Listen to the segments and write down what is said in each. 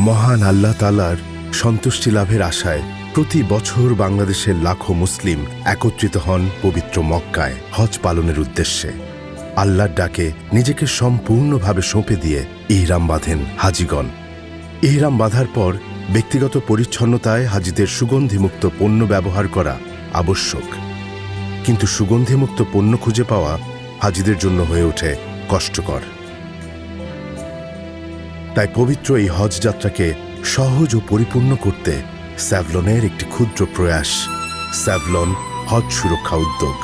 মহান আল্লাহ তালার সন্তুষ্টি লাভের আশায় প্রতি বছর বাংলাদেশের লাখো মুসলিম একত্রিত হন পবিত্র মক্কায় হজ পালনের উদ্দেশ্যে। আল্লাহর ডাকে নিজেকে সম্পূর্ণভাবে সঁপে দিয়ে ইহরাম বাঁধেন হাজিগণ। ইহরাম বাঁধার পর ব্যক্তিগত পরিচ্ছন্নতায় হাজিদের সুগন্ধিমুক্ত পণ্য ব্যবহার করা আবশ্যক। কিন্তু সুগন্ধিমুক্ত পণ্য খুঁজে পাওয়া হাজিদের জন্য হয়ে ওঠে কষ্টকর। তাই পবিত্র এই হজ যাত্রাকে সহজ ও পরিপূর্ণ করতে স্যাভলনের একটি ক্ষুদ্র প্রয়াস, স্যাভলন হজ সুরক্ষা উদ্যোগ।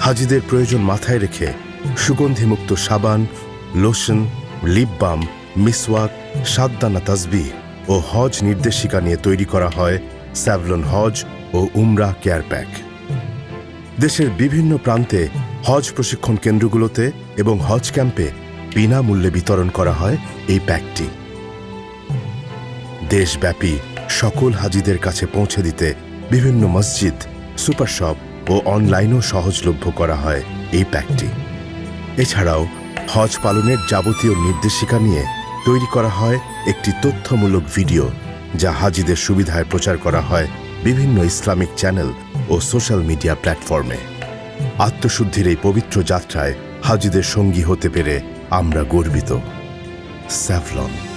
হাজিদের প্রয়োজন মাথায় রেখে সুগন্ধিমুক্ত সাবান, লোশন, লিপ বাম, মিসওয়াক সাতদানা তাসবি ও হজ নির্দেশিকা নিয়ে তৈরি করা হয় স্যাভলন হজ ও উমরা কেয়ার প্যাক। দেশের বিভিন্ন প্রান্তে হজ প্রশিক্ষণ কেন্দ্রগুলোতে এবং হজ ক্যাম্পে বিনামূল্যে বিতরণ করা হয় এই প্যাকটি। দেশব্যাপী সকল হাজিদের কাছে পৌঁছে দিতে বিভিন্ন মসজিদ সুপার শপ ও অনলাইনও সহজলভ্য করা হয় এই প্যাকটি। এছাড়াও হজ পালনের যাবতীয় নির্দেশিকা নিয়ে তৈরি করা হয় একটি তথ্যমূলক ভিডিও যা হাজিদের সুবিধায় প্রচার করা হয় বিভিন্ন ইসলামিক চ্যানেল ও সোশ্যাল মিডিয়া প্ল্যাটফর্মে। আত্মশুদ্ধির এই পবিত্র যাত্রায় হাজিদের সঙ্গী হতে পেরে আমরা গর্বিত। স্যাভলন।